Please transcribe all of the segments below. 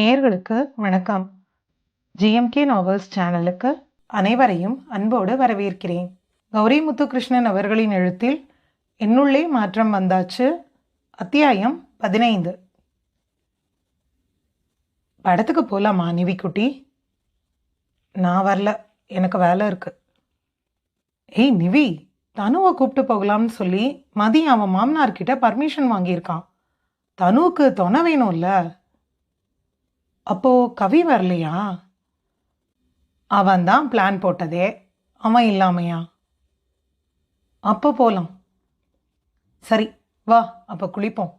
நேயர்களுக்கு வணக்கம். GMK novels சேனலுக்கு அனைவரையும் அன்போடு வரவேற்கிறேன். கௌரி முத்துகிருஷ்ணன் அவர்களின் எழுத்தில் என்னுள்ளே மாற்றம் வந்தாச்சு. அத்தியாயம் பதினைந்து. படத்துக்கு போகலாமா நிவிக்குட்டி? நான் வரல. எனக்கு வேலை இருக்கு. ஏய் நிவி தனுவை கூப்பிட்டு போகலாம்னு சொல்லி மதியம் அவன் மாமனார்கிட்ட பர்மிஷன் வாங்கியிருக்கான். தனுவுக்கு துணை வேணும்ல. அப்போது கவி வரலையா? அவன் தான் பிளான் போட்டதே. அவன் இல்லாமையா? அப்போ போகலாம் சரி வா அப்போ குளிப்போம்.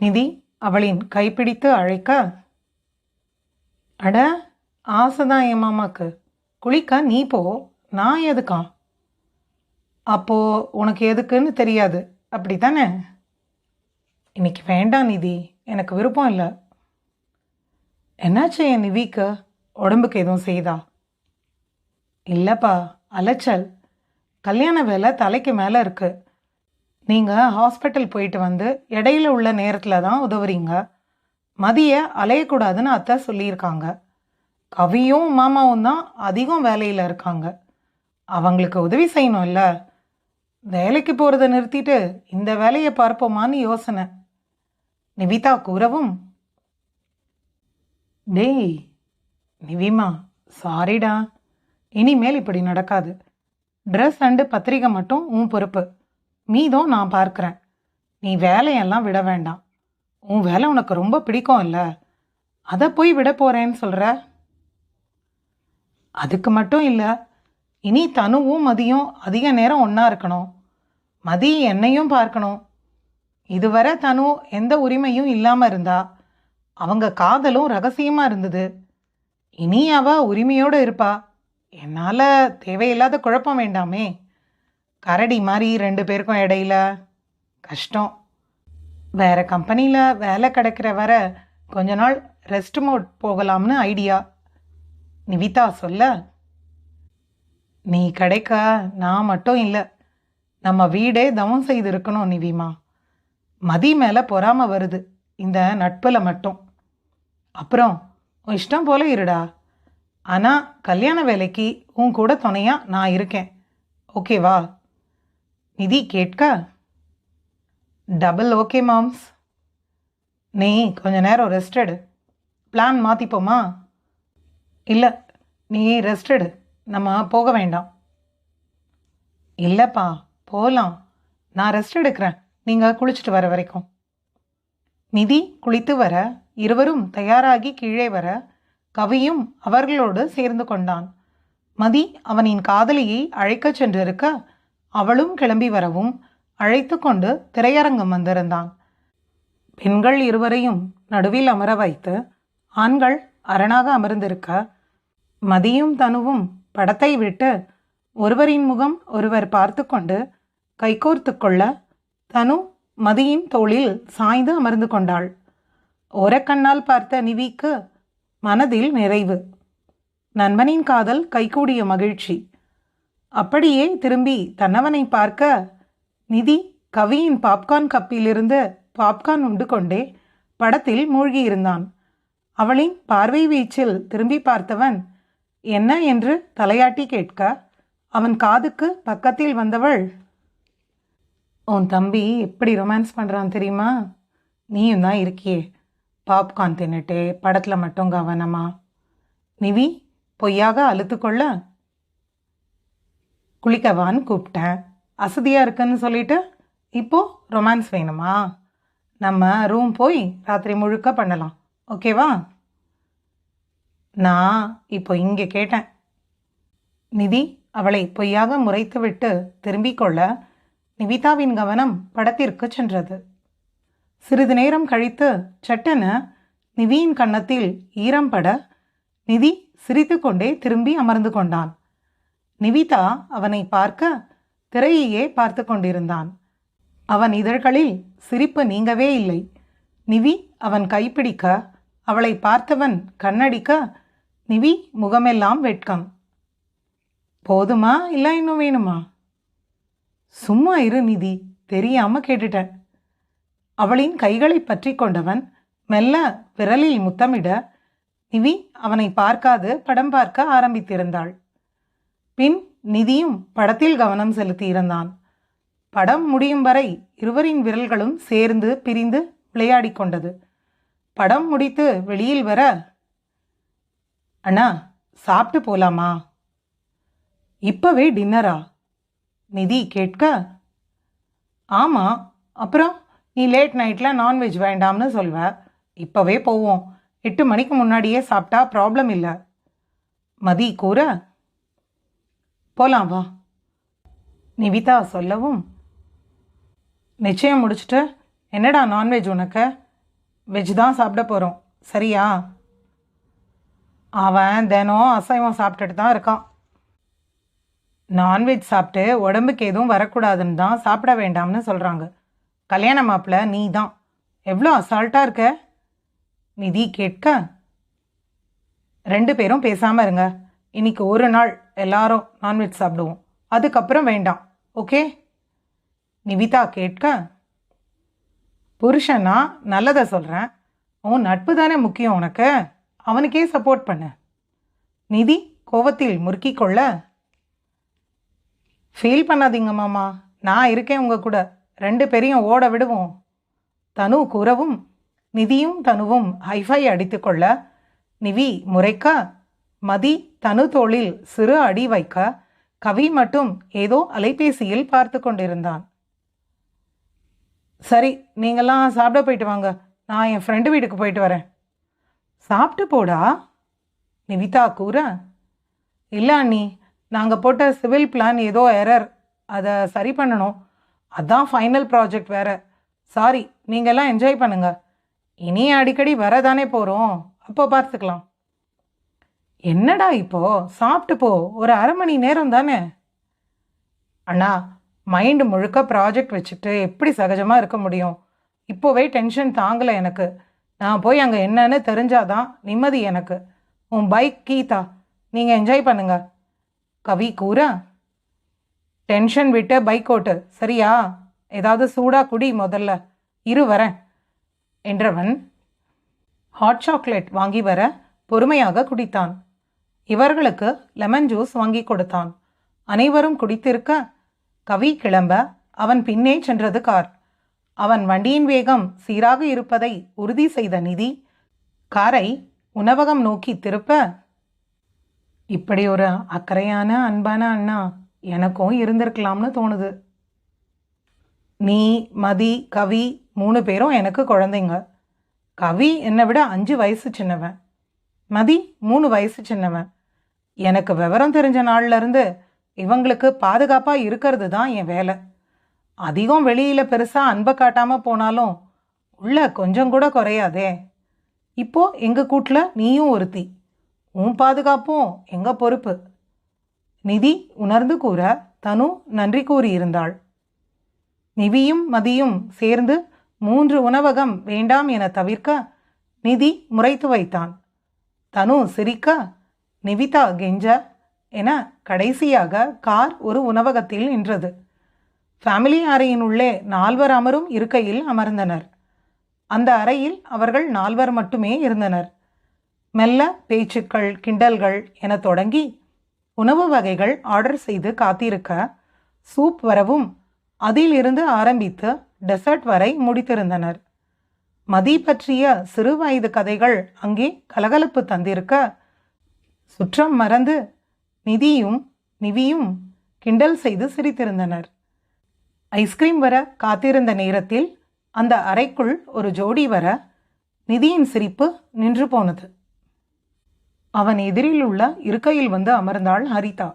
நிதி அவளின் கைப்பிடித்து அழைக்க. அட ஆசைதான் என் மாமாக்கு. குளிக்க நீ போ நான் எதுக்கா? அப்போ உனக்கு எதுக்குன்னு தெரியாது. அப்படி தானே இன்னைக்கு வேண்டாம் நிதி. எனக்கு விருப்பம் இல்லை. என்னாச்சு என் நிவிக்கு? உடம்புக்கு எதுவும் செய்தா? இல்லைப்பா அலைச்சல். கல்யாண வேலை தலைக்கு மேலே இருக்குது நீங்கள் ஹாஸ்பிட்டல் போயிட்டு வந்து இடையில உள்ள நேரத்தில் தான் உதவுறீங்க. மதிய அலையக்கூடாதுன்னு அத்தை சொல்லியிருக்காங்க. கவியும் மாமாவும் தான் அதிகம் வேலையில் இருக்காங்க. அவங்களுக்கு உதவி செய்யணும்ல வேலைக்கு போகிறத நிறுத்திட்டு இந்த வேலையை பார்ப்போமான்னு யோசனை. நிவிதா கூறவும் டேய் நிவிமா சாரிடா. இனிமேல் இப்படி நடக்காது. ட்ரெஸ் அண்டு பத்திரிகை மட்டும் உன் பொறுப்பு. மீதும் நான் பார்க்குறேன். நீ வேலையெல்லாம் விட வேண்டாம். உன் வேலை உனக்கு ரொம்ப பிடிக்கும் இல்லை. அதை போய் விட போகிறேன்னு சொல்கிற அதுக்கு மட்டும் இல்லை. இனி தனுவும் மதியும் அதிக நேரம் ஒன்றா இருக்கணும். மதி என்னையும் பார்க்கணும். இதுவரை தனு எந்த உரிமையும் இல்லாமல் இருந்தா அவங்க காதலும் ரகசியமாக இருந்தது. இனி அவ உரிமையோடு இருப்பா. என்னால் தேவையில்லாத குழப்பம் வேண்டாமே. கரடி மாதிரி ரெண்டு பேருக்கும் இடையில கஷ்டம். வேற கம்பெனியில் வேலை கிடைக்கிற வர கொஞ்ச நாள் ரெஸ்ட் மோட் போகலாம்னு ஐடியா. நிவிதா சொல்ல நீ கிடைக்க நான் மட்டும் இல்லை. நம்ம வீடே தவம் செய்திருக்கணும் நிவிமா. மதி மேலே பொறாமல் வருது. இந்த நட்பில் மட்டும். அப்புறம் உன் இஷ்டம் போல இருடா. ஆனால் கல்யாண வேலைக்கு உன் கூட துணையாக நான் இருக்கேன். ஓகேவா நிதி கேட்க? டபுள் ஓகே மாம்ஸ் நீ கொஞ்ச நேரம் ரெஸ்டடு பிளான் மாற்றிப்போமா இல்லை நீ ரெஸ்டடு நம்ம போக வேண்டாம். இல்லைப்பா போகலாம் நான் ரெஸ்ட் எடுக்கிறேன். நீங்கள் குளிச்சுட்டு வர வரைக்கும். நிதி குளித்து வர. இருவரும் தயாராகி கீழே வர கவியும் அவர்களோடு சேர்ந்து கொண்டான். மதி அவனின் காதலியை அழைக்கச் சென்றிருக்க அவளும் கிளம்பி வரவும் அழைத்து கொண்டு திரையரங்கம் வந்திருந்தான். பெண்கள் இருவரையும் நடுவில் அமர வைத்து ஆண்கள் அரணாக அமர்ந்திருக்க மதியும் தனுவும் படத்தை விட்டு ஒருவரின் முகம் ஒருவர் பார்த்து கொண்டு கைகோர்த்து கொள்ள தனு மதியின் தோளில் சாய்ந்து அமர்ந்து கொண்டாள். ஓரக்கண்ணால் பார்த்த நிவிக்கு மனதில் நிறைவு. நண்பனின் காதல் கைகூடிய மகிழ்ச்சி. அப்படியே திரும்பி தன்னவனை பார்க்க நிதி கவியின் பாப்கார்ன் கப்பிலிருந்து பாப்கார்ன் உண்டு கொண்டே படத்தில் மூழ்கியிருந்தான். அவளின் பார்வை வீச்சில் திரும்பி பார்த்தவன் என்ன என்று தலையாட்டி கேட்க அவன் காதுக்கு பக்கத்தில் வந்தவள் உன் தம்பி எப்படி ரொமான்ஸ் பண்ணுறான் தெரியுமா? நீயும் தான் இருக்கியே. பாப்கார்ன் தின்னுட்டு படத்தில் மட்டும் கவனமா? நிவி பொய்யாக அழுத்துக்கொள்ள குளிக்கவான்னு கூப்பிட்டேன். அசதியாக இருக்குன்னு சொல்லிட்டு இப்போது ரொமான்ஸ் வேணுமா? நம்ம ரூம் போய் ராத்திரி முழுக்க பண்ணலாம். ஓகேவா? நான் இப்போ இங்கே கேட்டேன். நிதி அவளை பொய்யாக முறைத்துவிட்டு திரும்பிக் கொள்ள நிவிதாவின் கவனம் படத்திற்கு சென்றது. சிறிது நேரம் கழித்து சட்டென நிவியின் கன்னத்தில் ஈரம் பட நிதி சிரித்துக்கொண்டே திரும்பி அமர்ந்து கொண்டான். நிவிதா அவனை பார்க்க திரையையே பார்த்து கொண்டிருந்தான். அவன் இதழ்களில் சிரிப்பு நீங்கவே இல்லை. நிவி அவன் கைப்பிடிக்க அவளை பார்த்தவன் கண்ணடிக்க நிவி முகமெல்லாம் வெட்கம். போதுமா? இல்லை இன்னும் வேணுமா? சும்மா இரு நிதி. தெரியாம கேட்டுட்டேன். அவளின் கைகளை பற்றி கொண்டவன் மெல்ல விரலில் முத்தமிட நிவி அவனை பார்க்காது படம் பார்க்க ஆரம்பித்திருந்தாள் பின் நிதியும் படத்தில் கவனம் செலுத்தியிருந்தான் படம் முடியும் வரை இருவரின் விரல்களும் சேர்ந்து பிரிந்து விளையாடிக் கொண்டது. படம் முடித்து வெளியில் வர அண்ணா சாப்பிட்டு போலாமா? இப்பவே டின்னரா நிதி கேட்க ஆமாம் அப்புறம்? நீ லேட் நைட்டில் நான்வெஜ் வேண்டாம்னு சொல்வ. இப்போவே போவோம். எட்டு மணிக்கு முன்னாடியே சாப்பிட்டா ப்ராப்ளம் இல்லை. மதி கூற. போலாம் வா. நிவிதா சொல்லவும். நிச்சயம் முடிச்சுட்டு என்னடா நான்வெஜ் உனக்கு? வெஜ் தான் சாப்பிட போகிறோம் சரியா? அவன் தினம் அசைவம் சாப்பிட்டுட்டு தான் இருக்கான். நான்வெஜ் சாப்பிட்டு உடம்புக்கு எதுவும் வரக்கூடாதுன்னு தான் சாப்பிட வேண்டாம்னு சொல்கிறாங்க கல்யாண மாப்பிள்ள நீ தான் எவ்வளோ அசால்ட்டாக இருக்க? நிதி கேட்க. ரெண்டு பேரும் பேசாமல் இருங்க. இன்னைக்கு ஒரு நாள் எல்லாரும் நான்வெஜ் சாப்பிடுவோம். அதுக்கப்புறம் வேண்டாம். ஓகே? நிவிதா கேட்க. புருஷனா நல்லதை சொல்கிறேன் உன் நட்பு தானே முக்கியம் உனக்கு? அவனுக்கே சப்போர்ட் பண்ண. நிதி கோவத்தில் முறுக்கிக்கொள்ள ஃபீல் பண்ணாதீங்க மாமா. நான் இருக்கேன் உங்கள் கூட. ரெண்டு பேரையும் ஓட விடுவோம். தனு கூறவும் நிதியும் தனுவும் ஹைஃபை அடித்துக்கொள்ள நிவி முறைக்க மதி தனு தோளில் சிறு அடி வைக்க கவி மட்டும் ஏதோ அலைபேசியில் பார்த்து கொண்டிருந்தான். சரி நீங்கள்லாம் சாப்பிட போயிட்டு வாங்க. நான் என் ஃப்ரெண்டு வீட்டுக்கு போயிட்டு வரேன். சாப்பிட்டு போடா நிவிதா கூற. இல்லை அண்ணி நாங்கள் போட்ட சிவில் பிளான் ஏதோ எரர் அதை சரி பண்ணணும். அதான் ஃபைனல் ப்ராஜெக்ட் வேற. சாரி நீங்கள்லாம் என்ஜாய் பண்ணுங்க. இனி அடிக்கடி வரதானே போகிறோம் அப்போ பார்த்துக்கலாம். என்னடா இப்போ? சாப்பிட்டு போ. ஒரு அரை மணி நேரம் தானே? அண்ணா மைண்டு முழுக்க ப்ராஜெக்ட் வச்சுட்டு எப்படி சகஜமாக இருக்க முடியும்? இப்போவே டென்ஷன் தாங்கலை எனக்கு. நான் போய் அங்கே என்னன்னு தெரிஞ்சாதான் நிம்மதி எனக்கு. உன் பைக் கீதா நீங்கள் என்ஜாய் பண்ணுங்க. கவி கூற டென்ஷன் விட்டு பைக் ஓட்டு. சரியா? ஏதாவது சூடாக குடி முதல்ல. இரு வரேன். என்றவன் ஹாட் சாக்லேட் வாங்கி வர பொறுமையாக குடித்தான். இவர்களுக்கு லெமன் ஜூஸ் வாங்கி கொடுத்தான். அனைவரும் குடித்திருக்க கவி கிளம்ப அவன் பின்னே சென்றது கார். அவன் வண்டியின் வேகம் சீராக இருப்பதை உறுதி செய்த நிதி காரை உணவகம் நோக்கி திருப்ப இப்படி ஒரு அக்கறையான அன்பான அண்ணா எனக்கும் இருந்திருக்கலாம்னு தோணுது. நீ மதி கவி மூணு பேரும் எனக்கு குழந்தைங்க. கவி என்னை விட அஞ்சு வயசு சின்னவன். மதி மூணு வயசு சின்னவன். எனக்கு விவரம் தெரிஞ்ச நாள்லேருந்து இவங்களுக்கு பாதுகாப்பாக இருக்கிறது தான் என் வேலை. அதிகம் வெளியில் பெருசாக அன்பை காட்டாமல் போனாலும் உள்ள கொஞ்சம் கூட குறையாதே. இப்போது எங்கள் கூட்டில் நீயும் ஒருத்தி. உன் பாதுகாப்பும் எங்கள் பொறுப்பு? நிதி உணர்ந்து கூற தனு நன்றி கூறியிருந்தாள். நிவியும் மதியும் சேர்ந்து மூன்று உணவகம் வேண்டாம் என தவிர்க்க நிதி முறைத்து வைத்தான். தனு சிரிக்க நிவிதா கெஞ்ச என கடைசியாக கார் ஒரு உணவகத்தில் நின்றது. ஃபேமிலி அறையின் உள்ளே நால்வர் அமரும் இருக்கையில் அமர்ந்தனர். அந்த அறையில் அவர்கள் நால்வர் மட்டுமே இருந்தனர். மெல்ல பேச்சுக்கள் கிண்டல்கள் என தொடங்கி உணவு வகைகள் ஆர்டர் செய்து காத்திருக்க சூப் வரவும் அதிலிருந்து ஆரம்பித்து டெசர்ட் வரை முடித்திருந்தனர். மதி பற்றிய சிறு வயது கதைகள் அங்கே கலகலப்பு தந்திருக்க சுற்றம் மறந்து நிதியும் நிவியும் கிண்டல் செய்து சிரித்திருந்தனர். ஐஸ்கிரீம் வர காத்திருந்த நேரத்தில் அந்த அறைக்குள் ஒரு ஜோடி வர நிதியின் சிரிப்பு நின்று போனது. அவன் எதிரில் உள்ள இருக்கையில் வந்து அமர்ந்தாள் ஹரிதா.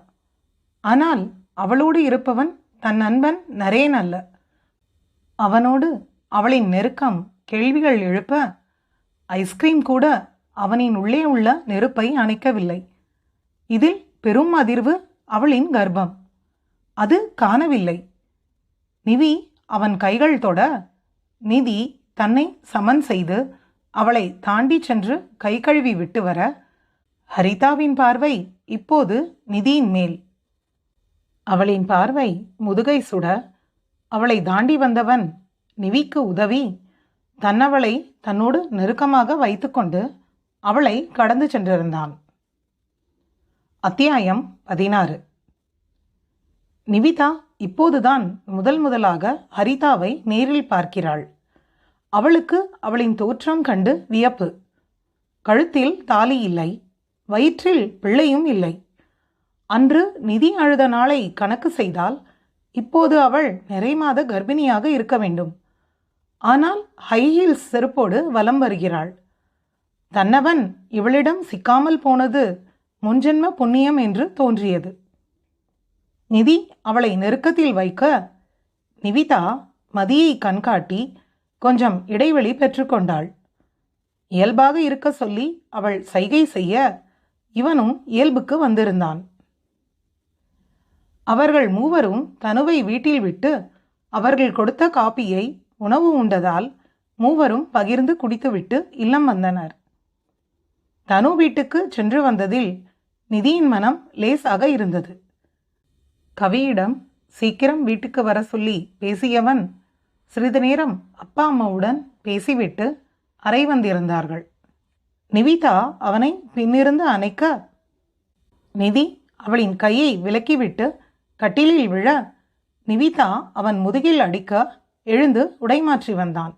ஆனால் அவளோடு இருப்பவன் தன் நண்பன் நரேன் அல்ல. அவனோடு அவளின் நெருக்கம் கேள்விகள் எழுப்ப ஐஸ்கிரீம் கூட அவனின் உள்ளே உள்ள நெருப்பை அணைக்கவில்லை. இதில் பெரும் அதிர்வு அவளின் கர்ப்பம். அது காணவில்லை. நிவி அவன் கைகள் தொட நிதி தன்னை சமன் செய்து அவளை தாண்டி சென்று கை கழுவி விட்டு வர ஹரிதாவின் பார்வை இப்போது நிதியின் மேல். அவளின் பார்வை முதுகை சுட அவளை தாண்டி வந்தவன் நிவிக்கு உதவி தன்னவளை தன்னோடு நெருக்கமாக வைத்துக்கொண்டு அவளை கடந்து சென்றிருந்தான். அத்தியாயம் பதினாறு. நிவிதா இப்போதுதான் முதல் முதலாக ஹரிதாவை நேரில் பார்க்கிறாள். அவளுக்கு அவளின் தோற்றம் கண்டு வியப்பு. கழுத்தில் தாலி இல்லை. வயிற்றில் பிள்ளையும் இல்லை. அன்று நிதி அழுத நாளை கணக்கு செய்தால் இப்போது அவள் நிறைமாத கர்ப்பிணியாக இருக்க வேண்டும். ஆனால் ஹைஹீல்ஸ் செருப்போடு வலம் வருகிறாள். தன்னவன் இவளிடம் சிக்காமல் போனது முன்ஜென்ம புண்ணியம் என்று தோன்றியது. நிதி அவளை நெருக்கத்தில் வைக்க நிவிதா மதியை கண்காட்டி கொஞ்சம் இடைவெளி பெற்றுக்கொண்டாள். இயல்பாக இருக்க சொல்லி அவள் சைகை செய்ய இவனும் இயல்புக்கு வந்திருந்தான். அவர்கள் மூவரும் தனுவை வீட்டில் விட்டு அவர்கள் கொடுத்த காப்பியை உணவு உண்டதால் மூவரும் பகிர்ந்து குடித்துவிட்டு இல்லம் வந்தனர். தனு வீட்டுக்கு சென்று வந்ததில் நிதியின் மனம் லேசாக இருந்தது. கவியிடம் சீக்கிரம் வீட்டுக்கு வர சொல்லி பேசியவன் சிறிது நேரம் அப்பா அம்மாவுடன் பேசிவிட்டு அறை வந்திருந்தார்கள் நிவிதா அவனை பின்னிருந்து அணைக்க நிதி அவளின் கையை விலக்கிவிட்டு கட்டிலில் விழ நிவிதா அவன் முதுகில் அடிக்க எழுந்து உடைமாற்றி வந்தான்.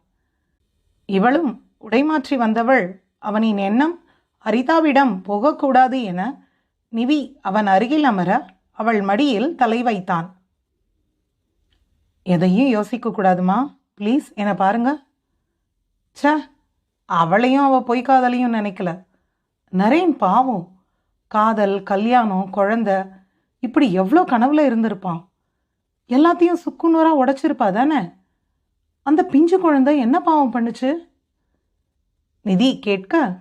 இவளும் உடைமாற்றி வந்தவள். அவனின் எண்ணம் அரிதாவிடம் போகக்கூடாது என நிவி அவன் அருகில் அமர அவள் மடியில் தலை வைத்தான். எதையும் யோசிக்கக்கூடாதுமா? ப்ளீஸ் என்னை பாருங்க. ச அவளையும் அவள் பொய் காதலையும் நினைக்கல. நரேன் பாவம். காதல் கல்யாணம் குழந்த இப்படி எவ்வளோ கனவுல இருந்திருப்பான். எல்லாத்தையும் சுக்குநூறாக உடைச்சிருப்பா தானே. அந்த பிஞ்சு குழந்தை என்ன பாவம் பண்ணுச்சு? நிதி கேட்க.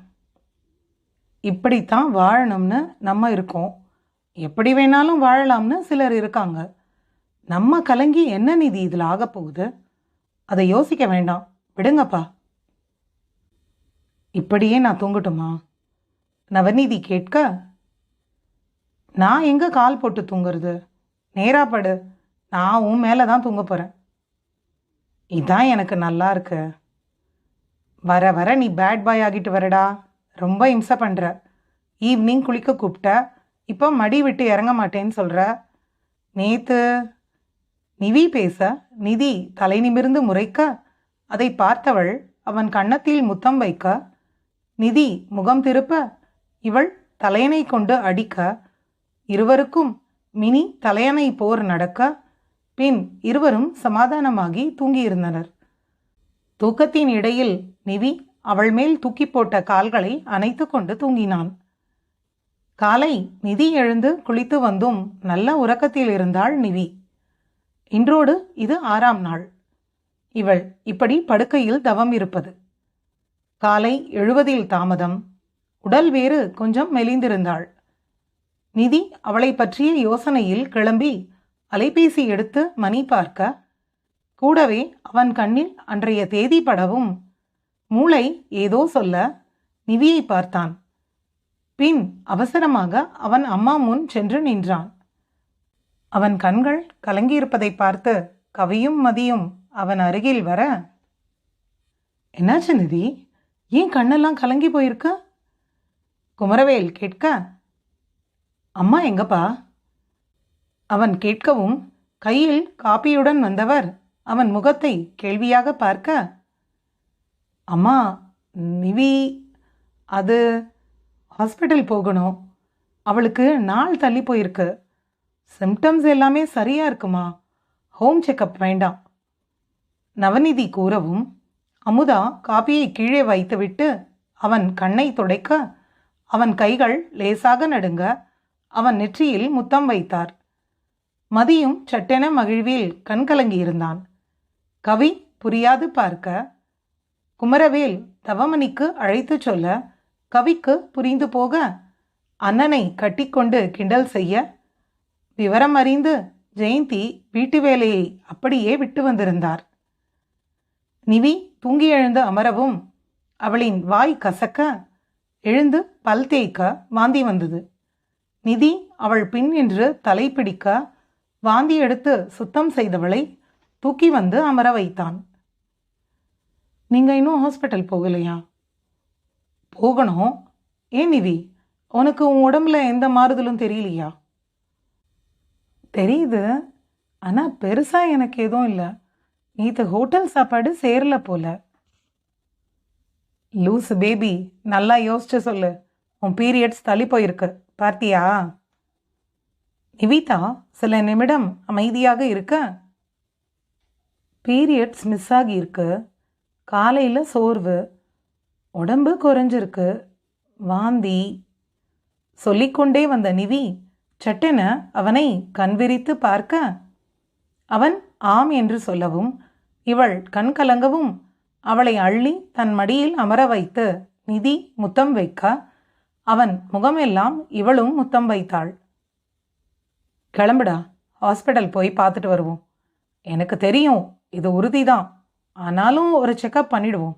இப்படித்தான் வாழணும்னு நம்ம இருக்கோம். எப்படி வேணாலும் வாழலாம்னு சிலர் இருக்காங்க. நம்ம கலங்கி என்ன நிதி இதில் ஆகப் போகுது அதை யோசிக்க வேண்டாம். விடுங்கப்பா. இப்படியே நான் தூங்கட்டுமா? நவநீதி கேட்க. நான் எங்கே கால் போட்டு தூங்குறது? நேராக படு. நான் உன் மேலே தான் தூங்க போகிறேன் இதான் எனக்கு நல்லா இருக்கு. வர வர நீ பேட் பாய் ஆகிட்டு வரடா. ரொம்ப இம்சை பண்ணுற ஈவினிங் குளிக்க கூப்பிட்ட. இப்போ மடி விட்டு இறங்க மாட்டேன்னு சொல்கிற நேத்து நிவி பேச நிதி தலை நிமிர்ந்து முறைக்க. அதை பார்த்தவள் அவன் கன்னத்தில் முத்தம் வைக்க நிதி முகம் திருப்ப இவள் தலையணை கொண்டு அடிக்க இருவருக்கும் மினி தலையணை போர் நடக்க பின் இருவரும் சமாதானமாகி தூங்கியிருந்தனர். தூக்கத்தின் இடையில் நிவி அவள் மேல் தூக்கி போட்ட கால்களை அணைத்து கொண்டு தூங்கினான். காலை நிதி எழுந்து குளித்து வந்தும் நல்ல உறக்கத்தில் இருந்தாள் நிவி. இன்றோடு இது ஆறாம் நாள். இவள் இப்படி படுக்கையில் தவம் இருப்பது. காலை எழுவதில் தாமதம். உடல் வேறு கொஞ்சம் மெலிந்திருந்தாள். நிதி அவளை பற்றிய யோசனையில் கிளம்பி அலைபேசி எடுத்து மணி பார்க்க கூடவே அவன் கண்ணில் அன்றைய தேதி படவும் மூளை ஏதோ சொல்ல நிவியை பார்த்தான். பின் அவசரமாக அவன் அம்மா முன் சென்று நின்றான். அவன் கண்கள் கலங்கியிருப்பதை பார்த்து கவியும் மதியும் அவன் அருகில் வர என்னாச்சு நிதி? ஏன் கண்ணெல்லாம் கலங்கி போயிருக்க? குமரவேல் கேட்க. அம்மா எங்கப்பா? அவன் கேட்கவும் கையில் காப்பியுடன் வந்தவர் அவன் முகத்தை கேள்வியாக பார்க்க. அம்மா நிவி அது ஹாஸ்பிட்டல் போகணும். அவளுக்கு நாள் தள்ளி போயிருக்கு. சிம்டம்ஸ் எல்லாமே சரியா இருக்குமா? ஹோம் செக்கப் வேண்டாம். நவநிதி கூறவும் அமுதா காபியை கீழே வைத்துவிட்டு அவன் கண்ணை துடைக்க அவன் கைகள் லேசாக நடுங்க அவன் நெற்றியில் முத்தம் வைத்தார். மதியும் சட்டென மகிழ்வில் கண்கலங்கியிருந்தான் கவி புரியாது பார்க்க. குமரவேல் தவமணிக்கு அழைத்துச் சொல்ல கவிக்கு புரிந்து போக அண்ணனை கட்டிக்கொண்டு கிண்டல் செய்ய விவரம் அறிந்து ஜெயந்தி வீட்டு வேலையை அப்படியே விட்டு வந்திருந்தார். நிவி தூங்கி எழுந்து அமரவும் அவளின் வாய் கசக்க எழுந்து பல் தேய்க்க வாந்தி வந்தது. நிதி அவள் பின் நின்று தலை பிடிக்க வாந்தி எடுத்து சுத்தம் செய்தவளை தூக்கி வந்து அமர வைத்தான். நீங்கள் இன்னும் ஹாஸ்பிட்டல் போகலையா? போகணும். ஏன் நிதி? உனக்கு உன் உடம்புல எந்த மாறுதலும் தெரியலையா? தெரியுது. ஆனால் பெருசாக எனக்கு எதுவும் இல்லை. நேற்று ஹோட்டல் சாப்பாடு சேரல போல. லூஸ் பேபி நல்லா யோசிச்சு சொல்லு. உன் பீரியட்ஸ் தள்ளி போயிருக்கு. பார்த்தியா? நிவிதா சில நிமிடம் அமைதியாக இருக்க. பீரியட்ஸ் மிஸ் ஆகியிருக்கு. காலையில் சோர்வு. உடம்பு குறைஞ்சிருக்கு. வாந்தி. சொல்லிக்கொண்டே வந்த நிவி சட்டென அவனை கண்விரித்து பார்க்க. அவன் ஆம் என்று சொல்லவும் இவள் கண் கலங்கவும் அவளை அள்ளி தன் மடியில் அமர வைத்து நிதி முத்தம் வைக்க அவன் முகமெல்லாம் இவளும் முத்தம் வைத்தாள். கிளம்புடா ஹாஸ்பிட்டல் போய் பார்த்துட்டு வருவோம். எனக்கு தெரியும் இது உறுதிதான். ஆனாலும் ஒரு செக்கப் பண்ணிடுவோம்.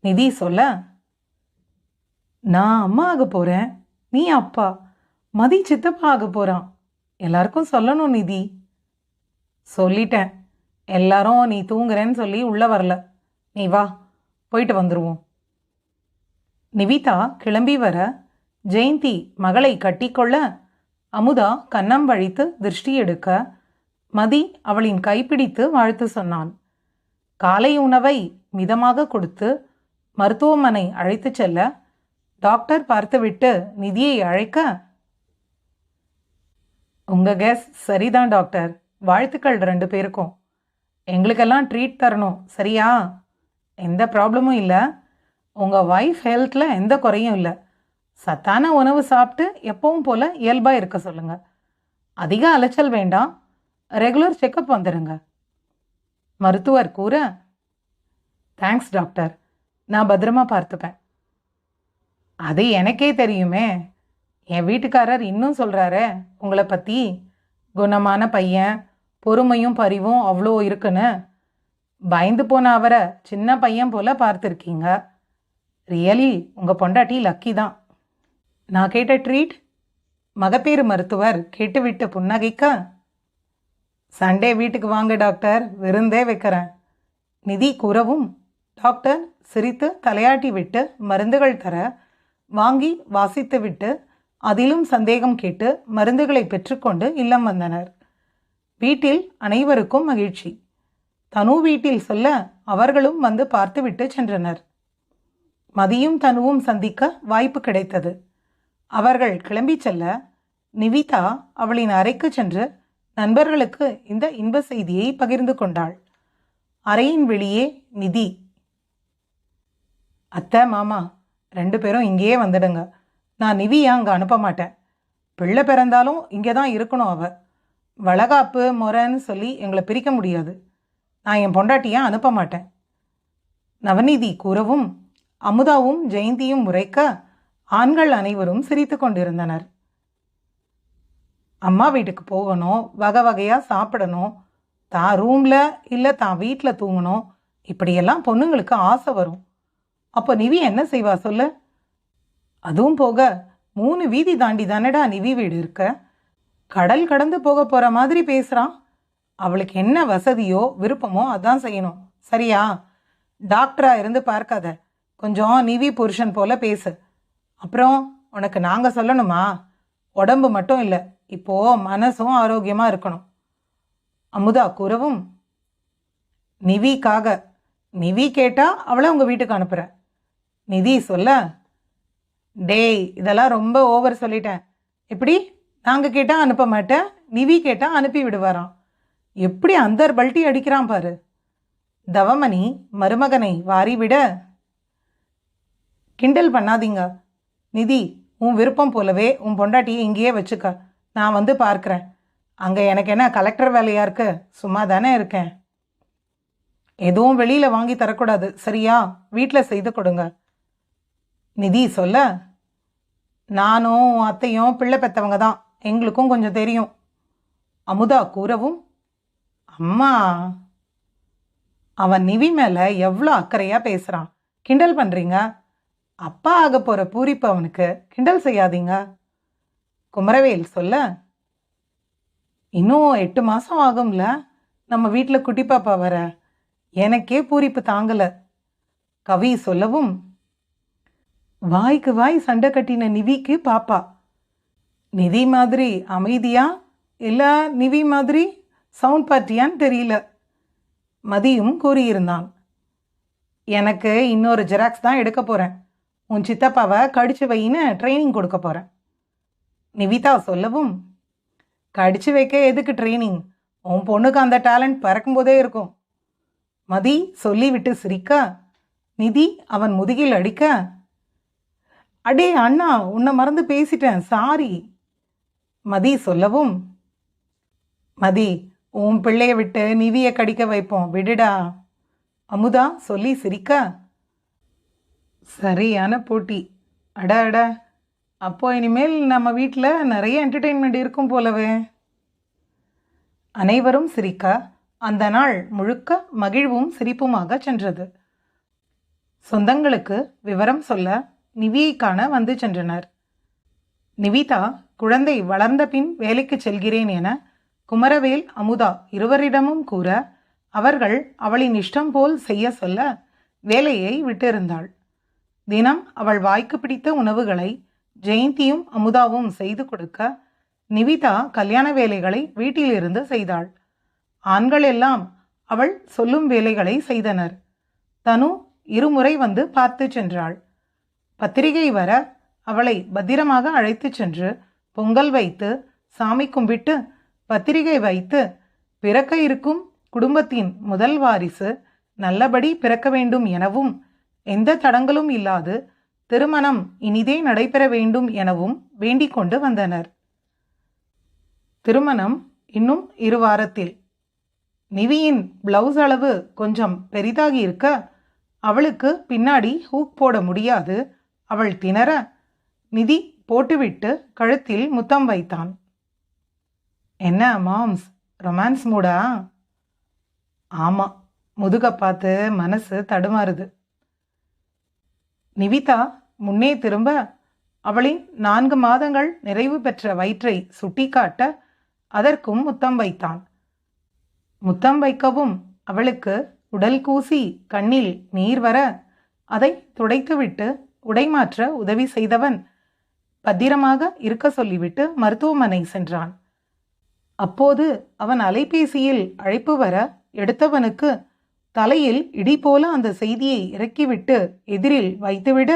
நிதி சொல்ல? நான் அம்மா ஆக போகிறேன் நீ அப்பா. மதி சித்தப்பா ஆக போகிறான் எல்லாருக்கும் சொல்லணும் நிதி. சொல்லிட்டேன். எல்லாரும் நீ தூங்குறேன்னு சொல்லி உள்ள வரல. நீ வா போயிட்டு வந்துடுவோம் நிவிதா கிளம்பி வர ஜெயந்தி மகளை கட்டிக்கொள்ள அமுதா கன்னம் வழித்து திருஷ்டி எடுக்க மதி அவளின் கைப்பிடித்து வாழ்த்து சொன்னான் காலை உணவை மிதமாக கொடுத்து மருத்துவமனை அழைத்துச் செல்ல டாக்டர் பார்த்துவிட்டு நிதியை அழைக்க உங்க கேஸ் சரிதான் டாக்டர். வாழ்த்துக்கள் ரெண்டு பேருக்கும். எங்களுக்கெல்லாம் ட்ரீட் தரணும். சரியா? எந்த ப்ராப்ளமும் இல்லை. உங்கள் ஒய்ஃப் ஹெல்த்தில் எந்த குறையும் இல்லை. சத்தான உணவு சாப்பிட்டு எப்பவும் போல் இயல்பாக இருக்க சொல்லுங்கள் அதிக அலைச்சல் வேண்டாம். ரெகுலர் செக்கப் வந்துடுங்க மருத்துவர் கூற தேங்க்ஸ் டாக்டர் நான் பத்திரமா பார்த்துப்பேன். அது எனக்கே தெரியுமே. என் வீட்டுக்காரர் இன்னும் சொல்கிறாரே உங்களை பற்றி குணமான பையன் பொறுமையும் பரிவும் அவ்வளோ இருக்குன்னு பயந்து போன அவரை சின்ன பையன் போல பார்த்துருக்கீங்க. ரியலி உங்கள் பொண்டாட்டி லக்கி தான். நான் கேட்ட ட்ரீட் மகப்பேறு மருத்துவர் கேட்டுவிட்டு புன்னகைக்க சண்டே வீட்டுக்கு வாங்க டாக்டர் விருந்தே வைக்கிறேன். நிதி கூறவும் டாக்டர் சிரித்து தலையாட்டி விட்டு மருந்துகள் தர. வாங்கி வாசித்து விட்டு அதிலும் சந்தேகம் கேட்டு மருந்துகளை பெற்றுக்கொண்டு இல்லம் வந்தனர். வீட்டில் அனைவருக்கும் மகிழ்ச்சி. தனு வீட்டில் சொல்ல அவர்களும் வந்து பார்த்துவிட்டு சென்றனர். மதியும் தனுவும் சந்திக்க வாய்ப்பு கிடைத்தது. அவர்கள் கிளம்பி செல்ல நிவிதா அவளின் அறைக்கு சென்று நண்பர்களுக்கு இந்த இன்ப செய்தியை பகிர்ந்து கொண்டாள். அறையின் வெளியே நிதி. அத்தை மாமா ரெண்டு பேரும் இங்கேயே வந்துடுங்க. நான் நிவியை அங்கே அனுப்ப மாட்டேன். பிள்ளை பிறந்தாலும் இங்கே தான் இருக்கணும் அவள் வளகாப்பு முறைன்னு சொல்லி எங்களை பிரிக்க முடியாது. நான் என் பொண்டாட்டியை அனுப்ப மாட்டேன். நவநீதி கூறவும் அமுதாவும் ஜெயந்தியும் உரைக்க ஆண்கள் அனைவரும் சிரித்து கொண்டிருந்தனர். அம்மா வீட்டுக்கு போகணும் வகை வகையாக சாப்பிடணும் தான் ரூமில் இல்லை தான் வீட்டில் தூங்கணும் இப்படியெல்லாம் பொண்ணுங்களுக்கு ஆசை வரும். அப்போ நிவி என்ன செய்வா சொல்லு? அதுவும் போக மூணு வீதி தாண்டி தானடா நிவி வீடு இருக்க? கடல் கடந்து போக போகிற மாதிரி பேசுகிறான் அவளுக்கு என்ன வசதியோ விருப்பமோ அதான் செய்யணும். சரியா? டாக்டரா இருந்து பார்க்காத. கொஞ்சம் நிவி புருஷன் போல பேசு. அப்புறம் உனக்கு நாங்கள் சொல்லணுமா? உடம்பு மட்டும் இல்லை இப்போ மனசும் ஆரோக்கியமாக இருக்கணும். அமுதா கூறவும் நிவிக்காக. நிவி கேட்டா அவளை உங்கள் வீட்டுக்கு அனுப்புகிறேன் நிதி சொல்ல டேய் இதெல்லாம் ரொம்ப ஓவர் சொல்லிட்டேன். எப்படி? நாங்கள் கேட்டால் அனுப்ப மாட்டேன் நிவி கேட்டால் அனுப்பி விடுவாராம். எப்படி அந்தர் பல்ட்டி அடிக்கிறான் பாரு. தவமணி மருமகனை வாரி விட. கிண்டல் பண்ணாதீங்க. நிதி உன் விருப்பம் போலவே உன் பொண்டாட்டியை இங்கேயே வச்சுக்க. நான் வந்து பார்க்குறேன். அங்கே எனக்கு என்ன கலெக்டர் வேலையாக இருக்கு? சும்மா தானே இருக்கேன். எதுவும் வெளியில் வாங்கி தரக்கூடாது. சரியா? வீட்டில் செய்து கொடுங்க. நிதி சொல்ல. நானும் உன் அத்தையும் பிள்ளை பெற்றவங்க தான். எங்களுக்கும் கொஞ்சம் தெரியும். அமுதா கூறவும் அம்மா அவன் நிவி மேலே எவ்வளோ அக்கறையாக பேசுகிறான் கிண்டல் பண்ணுறீங்க அப்பா ஆக போகிற பூரிப்பு அவனுக்கு. கிண்டல் செய்யாதீங்க. குமரவேல் சொல்ல இன்னும் எட்டு மாதம் ஆகும்ல. நம்ம வீட்டில் குட்டி பாப்பா வர எனக்கே பூரிப்பு தாங்கலை. கவி சொல்லவும் வாய்க்கு வாய் சண்டை கட்டின நிவிக்கு பாப்பா. நிதி மாதிரி அமைதியா? இல்லை நிவி மாதிரி சவுண்ட் பார்ட்டியான்னு தெரியல. மதியும் கூறியிருந்தான். எனக்கு இன்னொரு ஜெராக்ஸ் தான் எடுக்க போகிறேன் உன் சித்தப்பாவை கடிச்சு வைன்னு ட்ரைனிங் கொடுக்க போகிறேன் நிவிதா சொல்லவும் கடிச்சு வைக்க எதுக்கு ட்ரைனிங்? உன் பொண்ணுக்கு அந்த டேலண்ட் பறக்கும்போதே இருக்கும். மதி சொல்லிவிட்டு சிரிக்க நிதி அவன் முதுகில் அடிக்க. அடே அண்ணா உன்னை மறந்து பேசிட்டேன். சாரி. மதி சொல்லவும் மதி உன் பிள்ளைய விட்டு நிவிய கடிக்க வைப்போம் விடுடா. அமுதா சொல்லி சிரிக்க சரியான போட்டி. அட அட. அப்போ இனிமேல் நம்ம வீட்டில் நிறைய என்டர்டெயின்மெண்ட் இருக்கும் போலவே. அனைவரும் சிரிக்க அந்த நாள் முழுக்க மகிழ்வும் சிரிப்புமாக சென்றது. சொந்தங்களுக்கு விவரம் சொல்ல நிவியை காண வந்து சென்றனர். நிவிதா குழந்தை வளர்ந்த பின் வேலைக்கு செல்கிறேன் என குமரவேல் அமுதா இருவரிடமும் கூற அவர்கள் அவளின் இஷ்டம் போல் செய்ய சொல்ல வேலையை விட்டிருந்தாள். தினம் அவள் வாய்க்கு பிடித்த உணவுகளை ஜெயந்தியும் அமுதாவும் செய்து கொடுக்க நிவிதா கல்யாண வேலைகளை வீட்டிலிருந்து செய்தாள். ஆண்கள் எல்லாம் அவள் சொல்லும் வேலைகளை செய்தனர். தனு இருமுறை வந்து பார்த்து சென்றாள். பத்திரிகை வர அவளை பத்திரமாக அழைத்துச் சென்று பொங்கல் வைத்து சாமி கும்பிட்டு பத்திரிகை வைத்து பிறக்க இருக்கும் குடும்பத்தின் முதல் வாரிசு நல்லபடி பிறக்க வேண்டும் எனவும் எந்த தடங்களும் இல்லாது திருமணம் இனிதே நடைபெற வேண்டும் எனவும் வேண்டிக் கொண்டு வந்தனர். திருமணம் இன்னும் இரு வாரத்தில். நிவியின் பிளவுஸ் அளவு கொஞ்சம் பெரிதாகி இருக்க அவளுக்கு பின்னாடி ஹூக் போட முடியாது. அவள் திணற நிதி போட்டுவிட்டு கழுத்தில் முத்தம் வைத்தான். என்ன மாம்ஸ்? ரொமான்ஸ் மூடா? ஆமாம் முதுக பார்த்து மனசு தடுமாறுது. நிவிதா முன்னே திரும்ப அவளின் நான்கு மாதங்கள் நிறைவு பெற்ற வயிற்றை சுட்டிக்காட்ட அதற்கும் முத்தம் வைத்தான். முத்தம் வைக்கவும் அவளுக்கு உடல் கூசி கண்ணில் நீர் வர அதை துடைத்துவிட்டு உடைமாற்ற உதவி செய்தவன் பத்திரமாக இருக்க சொல்லிவிட்டு மருத்துவமனை சென்றான். அப்போது அவன் அலைபேசியில் அழைப்பு வர எடுத்தவனுக்கு தலையில் இடி போல அந்த செய்தியை இறக்கிவிட்டு எதிரில் வைத்துவிட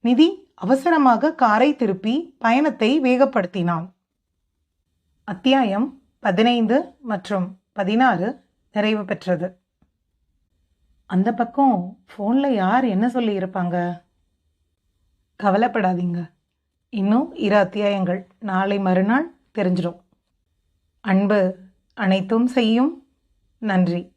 நிதி அவசரமாக காரை திருப்பி பயணத்தை வேகப்படுத்தினான். அத்தியாயம் பதினைந்து மற்றும் பதினாறு நிறைவு பெற்றது. அந்த பக்கம் ஃபோனில் யார் என்ன சொல்லியிருப்பாங்க? கவலைப்படாதீங்க. இன்னும் இரு அத்தியாயங்கள். நாளை மறுநாள் தெரிஞ்சிடும். அன்பு அனைத்தும் செய்யும். நன்றி.